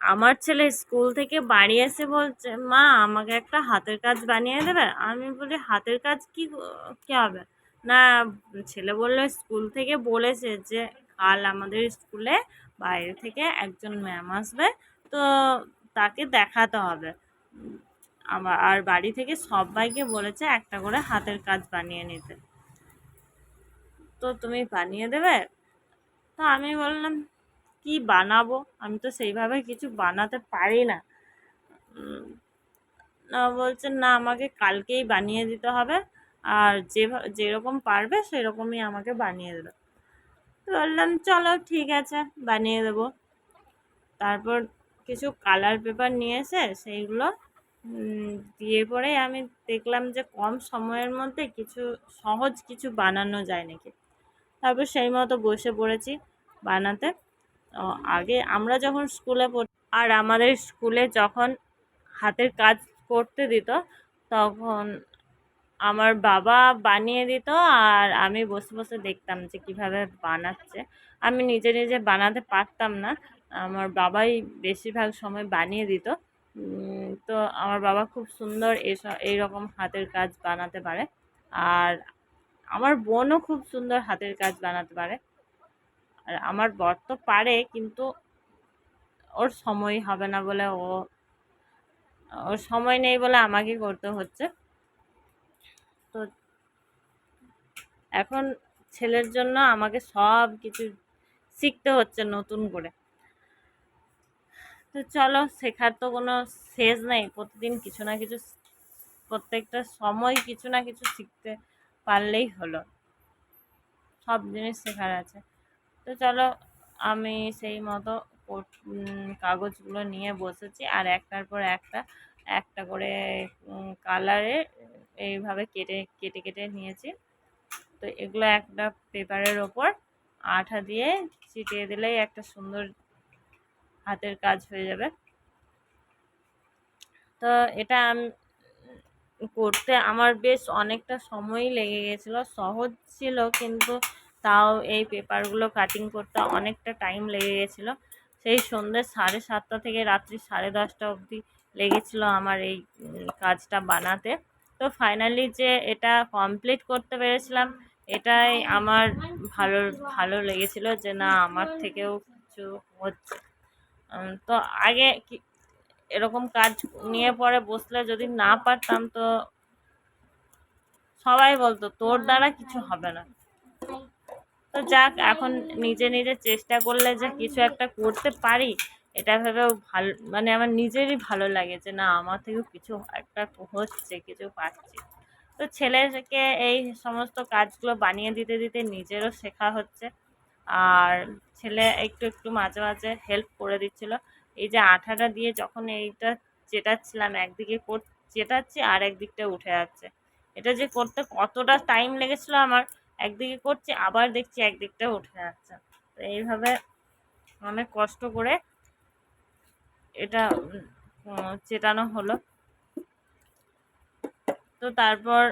আমার ছেলে স্কুল থেকে বাড়ি এসে বলছে, মা, আমাকে একটা হাতের কাজ বানিয়ে দেবে? আমি বলি, হাতের কাজ কি, কী হবে? না, ছেলে বলল, স্কুল থেকে বলেছে যে কাল আমাদের স্কুলে বাইরে থেকে একজন ম্যাম আসবে, তো তাকে দেখাতে হবে। আমার আর বাড়ি থেকে সবাইকে বলেছে একটা করে হাতের কাজ বানিয়ে নিতে। তো তুমি বানিয়ে দেবে? তো আমি বললাম কি বানাবো? আমি তো সেইভাবে কিছু বানাতে পারি না। বলছে না, আমাকে কালকেই বানিয়ে দিতে হবে। আর যেভাবে যেরকম পারবে সেরকমই আমাকে বানিয়ে দেবে। বললাম, চলো, ঠিক আছে, বানিয়ে দেবো। তারপর কিছু কালার পেপার নিয়ে এসে সেইগুলো দিয়ে পরে আমি দেখলাম যে কম সময়ের মধ্যে কিছু, সহজ কিছু বানানো যায় নাকি। তারপর সেই মতো বসে পড়েছি বানাতে। আগে আমরা যখন স্কুলে পড়, আর আমাদের স্কুলে যখন হাতের কাজ করতে দিত, তখন আমার বাবা বানিয়ে দিত আর আমি বসে বসে দেখতাম যে কীভাবে বানাচ্ছে। আমি নিজে নিজে বানাতে পারতাম না। আমার বাবাই বেশিরভাগ সময় বানিয়ে দিত। তো আমার বাবা খুব সুন্দর এসব এইরকম হাতের কাজ বানাতে পারে। আর আমার বোনও খুব সুন্দর হাতের কাজ বানাতে পারে। আর আমার বর তো পারে, কিন্তু ওর সময় হবে না বলে ও, ওর সময় নেই বলে আমাকে করতে হচ্ছে। তো এখন ছেলের জন্য আমাকে সব কিছু শিখতে হচ্ছে নতুন করে। তো চলো, শেখার তো কোনো শেষ নেই। প্রতিদিন কিছু না কিছু প্রত্যেকটা সময় কিছু না কিছু শিখতে পারলেই হলো। সব জিনিস শেখার আছে। তো চলো, আমি সেই মতো কাগজগুলো নিয়ে বসেছি। আর একটার পর একটা একটা করে কালারে এইভাবে কেটে কেটে কেটে নিয়েছি। তো এগুলো একটা পেপারের ওপর আঠা দিয়ে চিটিয়ে দিলেই একটা সুন্দর হাতের কাজ হয়ে যাবে। তো এটা আম- করতে আমার বেশ অনেকটা সময়ই লেগে গেছিল। সহজ ছিল, কিন্তু তাও এই পেপারগুলো কাটিং করতে অনেকটা টাইম লেগে গেছিল। সেই সন্ধ্যে সাড়ে সাতটা থেকে রাত্রি সাড়ে দশটা অবধি লেগেছিলো আমার এই কাজটা বানাতে। তো ফাইনালি যে এটা কমপ্লিট করতে পেরেছিলাম, এটাই আমার ভালো ভালো লেগেছিলো যে না, আমার থেকেও কিছু হচ্ছে। তো আগে এরকম কাজ নিয়ে পরে বসলে যদি না পারতাম তো সবাই বলতো, তোর দ্বারা কিছু হবে না। তো যাক, এখন নিজে নিজে চেষ্টা করলে যে কিছু একটা করতে পারি, এটা ভেবেও ভালো মানে আমার নিজেরই ভালো লাগে যে না, আমার থেকেও কিছু একটা হচ্ছে, কিছু পাচ্ছি। তো ছেলেকে এই সমস্ত কাজগুলো বানিয়ে দিতে দিতে নিজেরও শেখা হচ্ছে। আর ছেলে একটু একটু মাঝে মাঝে হেল্প করে দিচ্ছিল। এই যে আঠাটা দিয়ে যখন এইটা চেটাচ্ছিলাম, একদিকে চেটাচ্ছি আর একদিকটা উঠে যাচ্ছে। এটা যে করতে কতটা টাইম লেগেছিলো আমার একদিকে করছি, আবার দেখছি একদিকটা উঠে যাচ্ছে। তো এইভাবে অনেক কষ্ট করে এটা চেটানো হলো। তো তারপর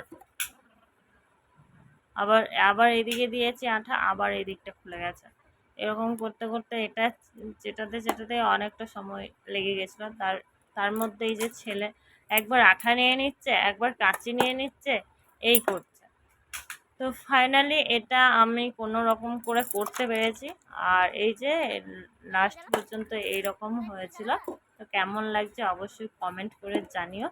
আবার আবার এদিকে দিয়েছি আঠা, আবার এই দিকটা খুলে গেছে। এরকম করতে করতে এটা যেটাতে যেটাতে অনেকটা সময় লেগে গেছিল। তার তার মধ্যে এই যে ছেলে একবার আঠা নিয়ে নিচ্ছে, একবার কাঁচি নিয়ে নিচ্ছে, এই করছে। তো ফাইনালি এটা আমি কোনো রকম করে করতে পেরেছি। আর এই যে লাস্ট পর্যন্ত এই রকম হয়েছিল। তো কেমন লাগছে অবশ্যই কমেন্ট করে জানিও।